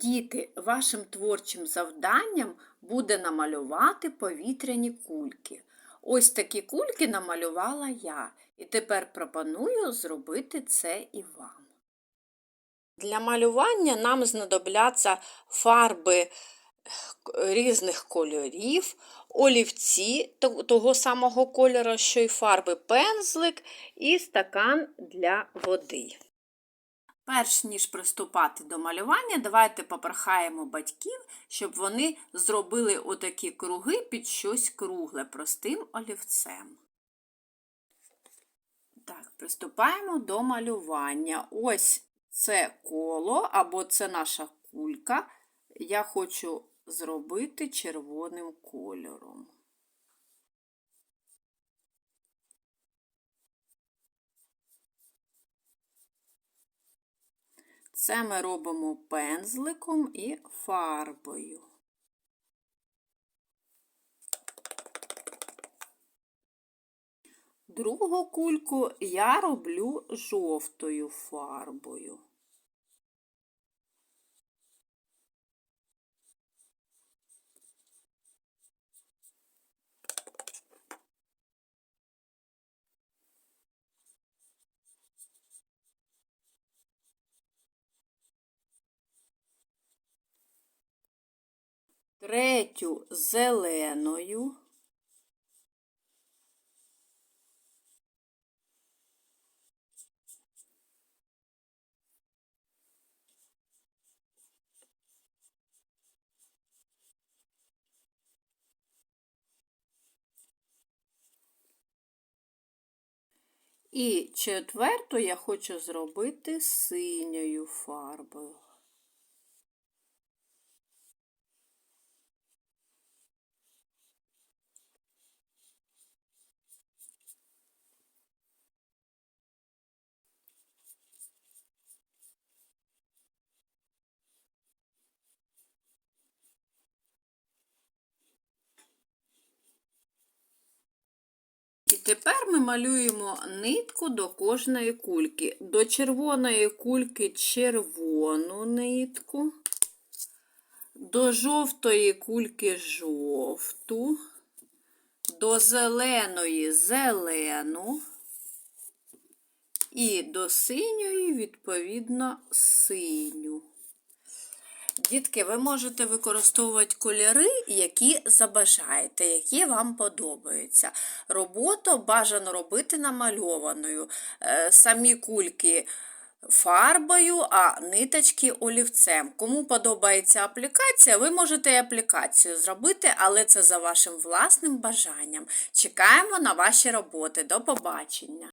Діти, вашим творчим завданням буде намалювати повітряні кульки. Ось такі кульки намалювала я, і тепер пропоную зробити це і вам. Для малювання нам знадобляться фарби різних кольорів, олівці того самого кольору, що й фарби, пензлик і стакан для води. Перш ніж приступати до малювання, давайте попрохаємо батьків, щоб вони зробили отакі круги під щось кругле простим олівцем. Так, приступаємо до малювання. Ось це коло або це наша кулька. Я хочу зробити червоним кольором. Це ми робимо пензликом і фарбою. Другу кульку я роблю жовтою фарбою. Третю зеленою. І четверту я хочу зробити синьою фарбою. Тепер ми малюємо нитку до кожної кульки. До червоної кульки червону нитку, до жовтої кульки жовту, до зеленої зелену і до синьої, відповідно, синю. Дітки, ви можете використовувати кольори, які забажаєте, які вам подобаються. Роботу бажано робити намальованою. Е, Самі кульки фарбою, а ниточки олівцем. Кому подобається аплікація, ви можете і аплікацію зробити, але це за вашим власним бажанням. Чекаємо на ваші роботи. До побачення!